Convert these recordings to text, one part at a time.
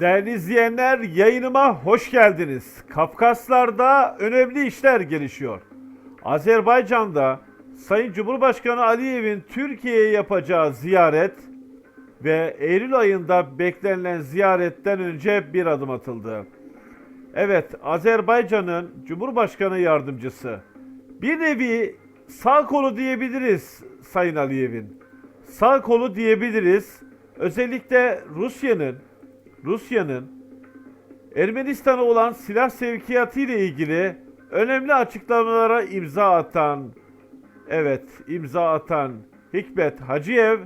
Değerli izleyenler yayınıma hoş geldiniz. Kafkaslar'da önemli işler gelişiyor. Azerbaycan'da Sayın Cumhurbaşkanı Aliyev'in Türkiye'ye yapacağı ziyaret ve Eylül ayında beklenilen ziyaretten önce bir adım atıldı. Evet, Azerbaycan'ın Cumhurbaşkanı yardımcısı bir nevi sağ kolu diyebiliriz Sayın Aliyev'in. Sağ kolu diyebiliriz. Özellikle Rusya'nın Rusya'nın Ermenistan'a olan silah sevkiyatı ile ilgili önemli açıklamalara imza atan evet imza atan Hikmet Hacıyev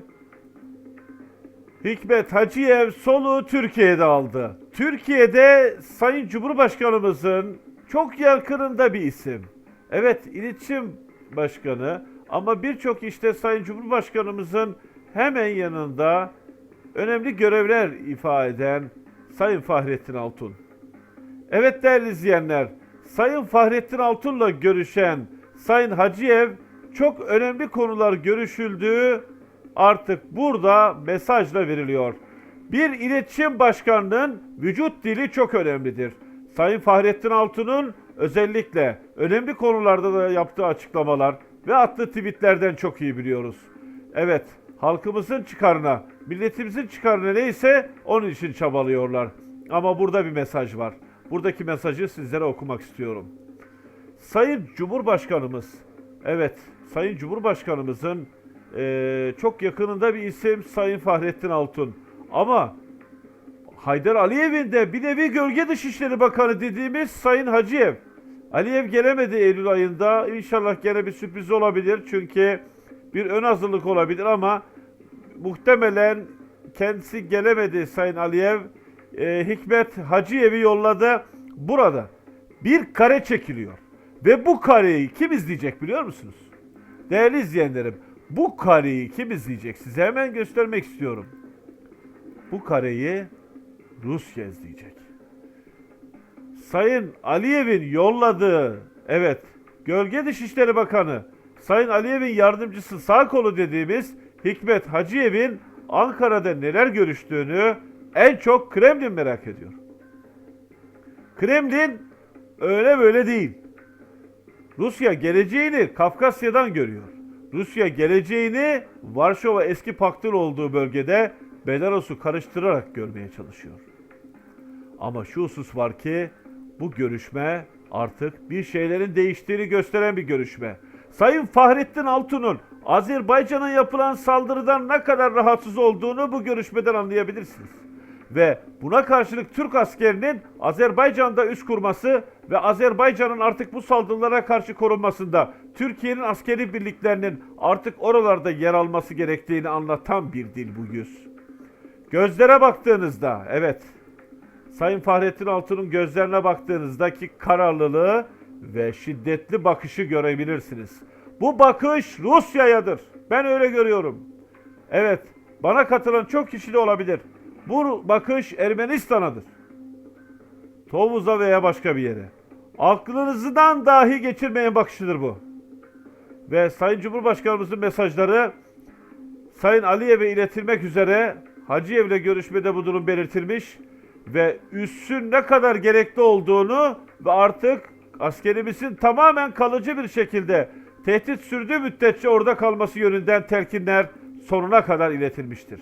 Hikmet Hacıyev soluğu Türkiye'de aldı. Türkiye'de Sayın Cumhurbaşkanımızın çok yakınında bir isim. Evet, iletişim başkanı ama birçok işte Sayın Cumhurbaşkanımızın hemen yanında önemli görevler ifa eden Sayın Fahrettin Altun. Evet değerli izleyenler, Sayın Fahrettin Altun'la görüşen Sayın Hacıyev çok önemli konular görüşüldüğü artık burada mesajla veriliyor. Bir iletişim başkanının vücut dili çok önemlidir. Sayın Fahrettin Altun'un özellikle önemli konularda da yaptığı açıklamalar ve attığı tweetlerden çok iyi biliyoruz. Evet, halkımızın çıkarına, milletimizin çıkarına neyse onun için çabalıyorlar. Ama burada bir mesaj var. Buradaki mesajı sizlere okumak istiyorum. Sayın Cumhurbaşkanımız, evet Sayın Cumhurbaşkanımızın eee, çok yakınında bir isim Sayın Fahrettin Altun. Ama Haydar Aliyev'in de bir nevi gölge Dışişleri Bakanı dediğimiz Sayın Hacıyev. Aliyev gelemedi Eylül ayında. İnşallah gene bir sürpriz olabilir. Çünkü bir ön hazırlık olabilir ama muhtemelen kendisi gelemedi Sayın Aliyev. Ee, Hikmet Hacıyev'i yolladı. Burada bir kare çekiliyor. Ve bu kareyi kim izleyecek biliyor musunuz? Değerli izleyenlerim, bu kareyi kim izleyecek? Size hemen göstermek istiyorum. Bu kareyi Rusya izleyecek. Sayın Aliyev'in yolladığı, evet, Gölge Dışişleri Bakanı, Sayın Aliyev'in yardımcısı sağ kolu dediğimiz Hikmet Hacıyev'in Ankara'da neler görüştüğünü en çok Kremlin merak ediyor. Kremlin öyle böyle değil. Rusya geleceğini Kafkasya'dan görüyor. Rusya geleceğini Varşova eski paktın olduğu bölgede Belarus'u karıştırarak görmeye çalışıyor. Ama şu husus var ki bu görüşme artık bir şeylerin değiştiğini gösteren bir görüşme. Sayın Fahrettin Altun'un Azerbaycan'a yapılan saldırıdan ne kadar rahatsız olduğunu bu görüşmeden anlayabilirsiniz. Ve buna karşılık Türk askerinin Azerbaycan'da üst kurması ve Azerbaycan'ın artık bu saldırılara karşı korunmasında Türkiye'nin askeri birliklerinin artık oralarda yer alması gerektiğini anlatan bir dil bu yüz. Gözlere baktığınızda evet Sayın Fahrettin Altun'un gözlerine baktığınızdaki kararlılığı ve şiddetli bakışı görebilirsiniz. Bu bakış Rusya'yadır. Ben öyle görüyorum. Evet, bana katılan çok kişi de olabilir. Bu bakış Ermenistan'adır. Tovuz'a veya başka bir yere. Aklınızdan dahi geçirmeyen bakışıdır bu. Ve Sayın Cumhurbaşkanımızın mesajları Sayın Aliyev'e iletilmek üzere Hacıyev'le görüşmede bu durum belirtilmiş ve üssün ne kadar gerekli olduğunu ve artık askerimizin tamamen kalıcı bir şekilde tehdit sürdüğü müddetçe orada kalması yönünden telkinler sonuna kadar iletilmiştir.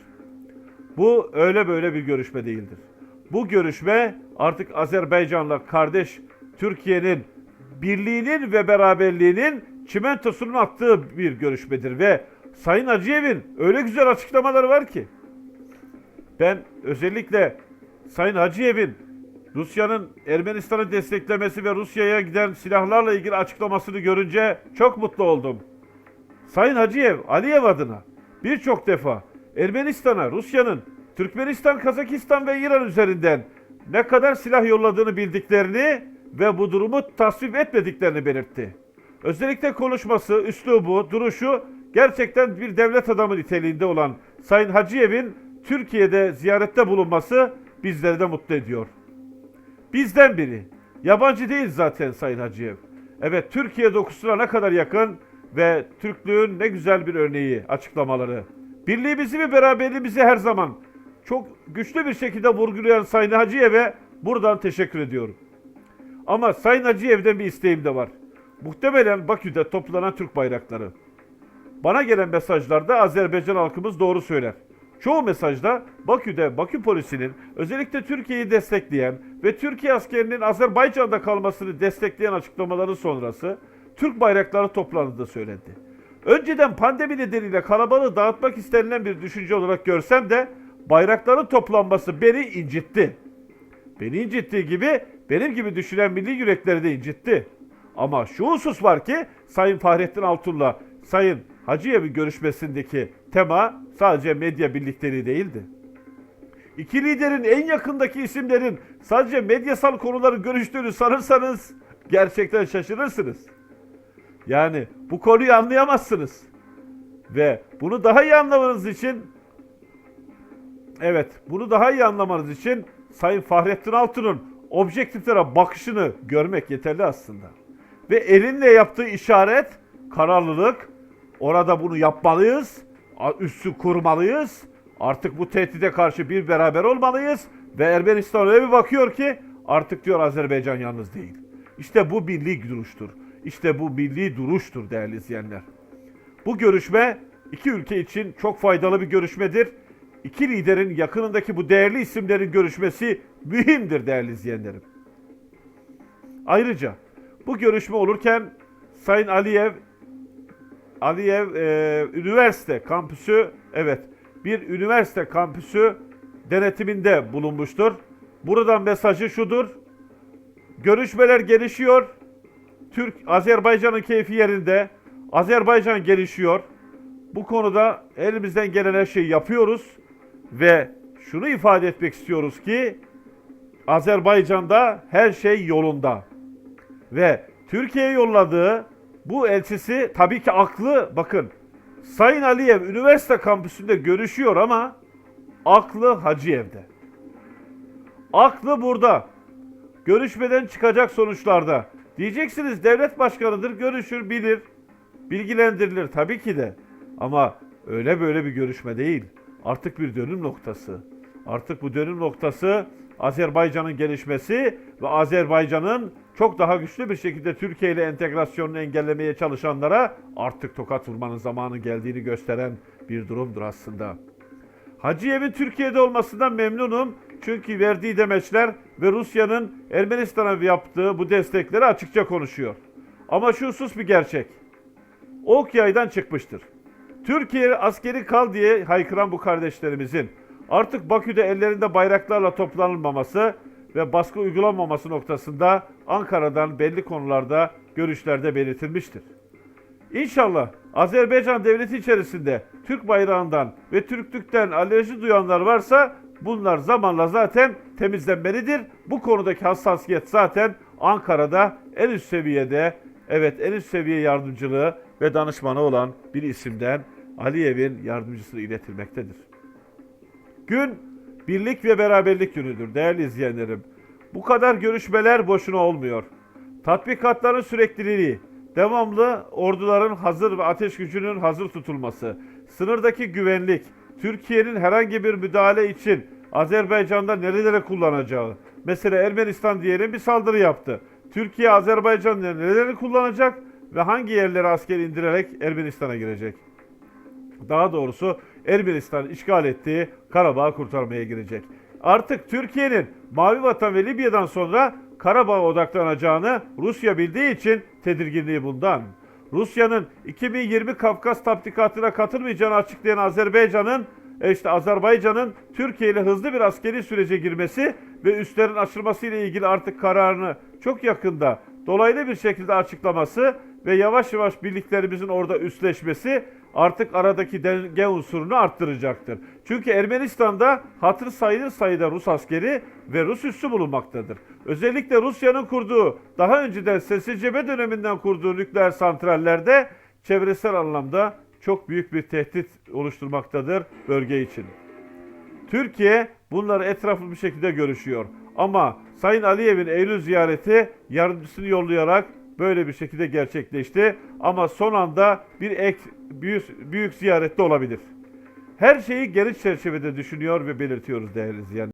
Bu öyle böyle bir görüşme değildir. Bu görüşme artık Azerbaycan'la kardeş Türkiye'nin birliğinin ve beraberliğinin çimentosunun attığı bir görüşmedir ve Sayın Hacıyev'in öyle güzel açıklamaları var ki ben özellikle Sayın Hacıyev'in Rusya'nın Ermenistan'ı desteklemesi ve Rusya'ya giden silahlarla ilgili açıklamasını görünce çok mutlu oldum. Sayın Hacıyev, Aliyev adına birçok defa Ermenistan'a Rusya'nın Türkmenistan, Kazakistan ve İran üzerinden ne kadar silah yolladığını bildiklerini ve bu durumu tasvip etmediklerini belirtti. Özellikle konuşması, üslubu, duruşu gerçekten bir devlet adamı niteliğinde olan Sayın Hacıyev'in Türkiye'de ziyarette bulunması bizleri de mutlu ediyor. Bizden biri. Yabancı değil zaten Sayın Hacıyev. Evet Türkiye dokusuna ne kadar yakın ve Türklüğün ne güzel bir örneği açıklamaları. Birliğimizi ve beraberliğimizi her zaman çok güçlü bir şekilde vurgulayan Sayın Hacıyev'e buradan teşekkür ediyorum. Ama Sayın Hacıyev'den bir isteğim de var. Muhtemelen Bakü'de toplanan Türk bayrakları. Bana gelen mesajlarda Azerbaycan halkımız doğru söyler. Çoğu mesajda Bakü'de Bakü polisinin özellikle Türkiye'yi destekleyen ve Türkiye askerinin Azerbaycan'da kalmasını destekleyen açıklamaları sonrası Türk bayrakları toplandığı söylendi. Önceden pandemi nedeniyle kalabalığı dağıtmak istenilen bir düşünce olarak görsem de bayrakların toplanması beni incitti. Beni incittiği gibi benim gibi düşünen milli yürekleri de incitti. Ama şu husus var ki Sayın Fahrettin Altun'la Sayın Hacıyev'in görüşmesindeki tema sadece medya birlikteliği değildi. İki liderin en yakındaki isimlerin sadece medyasal konuları görüştüğünü sanırsanız gerçekten şaşırırsınız. Yani bu konuyu anlayamazsınız. Ve bunu daha iyi anlamanız için Evet, bunu daha iyi anlamanız için Sayın Fahrettin Altun'un objektiflere bakışını görmek yeterli aslında. Ve elinle yaptığı işaret, kararlılık, orada bunu yapmalıyız, üssü kurmalıyız, artık bu tehdide karşı bir beraber olmalıyız ve Ermenistan öyle bir bakıyor ki artık diyor Azerbaycan yalnız değil. İşte bu milli duruştur. İşte bu milli duruştur değerli izleyenler. Bu görüşme iki ülke için çok faydalı bir görüşmedir. İki liderin yakınındaki bu değerli isimlerin görüşmesi mühimdir değerli izleyenlerim. Ayrıca bu görüşme olurken Sayın Aliyev Aliyev e, üniversite kampüsü evet bir üniversite kampüsü denetiminde bulunmuştur. Buradan mesajı şudur. Görüşmeler gelişiyor. Türk Azerbaycan'ın keyfi yerinde. Azerbaycan gelişiyor. Bu konuda elimizden gelen her şeyi yapıyoruz ve şunu ifade etmek istiyoruz ki Azerbaycan'da her şey yolunda. Ve Türkiye'ye yolladığı bu elçisi tabii ki aklı bakın Sayın Aliyev üniversite kampüsünde görüşüyor ama aklı Hacıyev'de. Aklı burada. Görüşmeden çıkacak sonuçlarda. Diyeceksiniz devlet başkanıdır, görüşür, bilir, bilgilendirilir tabii ki de. Ama öyle böyle bir görüşme değil. Artık bir dönüm noktası. Artık bu dönüm noktası Azerbaycan'ın gelişmesi ve Azerbaycan'ın çok daha güçlü bir şekilde Türkiye ile entegrasyonunu engellemeye çalışanlara artık tokat vurmanın zamanı geldiğini gösteren bir durumdur aslında. Hacıyev'in Türkiye'de olmasından memnunum. Çünkü verdiği demeçler ve Rusya'nın Ermenistan'a yaptığı bu destekleri açıkça konuşuyor. Ama şu husus bir gerçek. Ok yaydan çıkmıştır. Türkiye askeri kal diye haykıran bu kardeşlerimizin artık Bakü'de ellerinde bayraklarla toplanılmaması ve baskı uygulanmaması noktasında Ankara'dan belli konularda görüşlerde belirtilmiştir. İnşallah Azerbaycan devleti içerisinde Türk bayrağından ve Türklükten alerji duyanlar varsa bunlar zamanla zaten temizlenmelidir. Bu konudaki hassasiyet zaten Ankara'da en üst seviyede evet en üst seviye yardımcılığı ve danışmanı olan bir isimden Aliyev'in yardımcısına iletilmektedir. Gün birlik ve beraberlik günüdür değerli izleyenlerim. Bu kadar görüşmeler boşuna olmuyor. Tatbikatların sürekliliği, devamlı orduların hazır ve ateş gücünün hazır tutulması, sınırdaki güvenlik, Türkiye'nin herhangi bir müdahale için Azerbaycan'da nerelere kullanacağı. Mesela Ermenistan diyelim bir saldırı yaptı. Türkiye Azerbaycan'da nereleri kullanacak ve hangi yerlere asker indirerek Ermenistan'a girecek? daha doğrusu Ermenistan işgal ettiği Karabağ'ı kurtarmaya girecek. Artık Türkiye'nin Mavi Vatan ve Libya'dan sonra Karabağ'a odaklanacağını Rusya bildiği için tedirginliği bundan. Rusya'nın 2020 Kafkas tatbikatına katılmayacağını açıklayan Azerbaycan'ın e işte Azerbaycan'ın Türkiye ile hızlı bir askeri sürece girmesi ve üslerin açılması ile ilgili artık kararını çok yakında dolaylı bir şekilde açıklaması ve yavaş yavaş birliklerimizin orada üsleşmesi artık aradaki denge unsurunu arttıracaktır. Çünkü Ermenistan'da hatır sayılır sayıda Rus askeri ve Rus üssü bulunmaktadır. Özellikle Rusya'nın kurduğu, daha önceden SSCB döneminden kurduğu nükleer santrallerde çevresel anlamda çok büyük bir tehdit oluşturmaktadır bölge için. Türkiye bunları etraflı bir şekilde görüşüyor. Ama Sayın Aliyev'in Eylül ziyareti yardımcısını yollayarak böyle bir şekilde gerçekleşti. Ama son anda bir ek büyük, büyük ziyaret de olabilir. Her şeyi geniş çerçevede düşünüyor ve belirtiyoruz değerli izleyenler.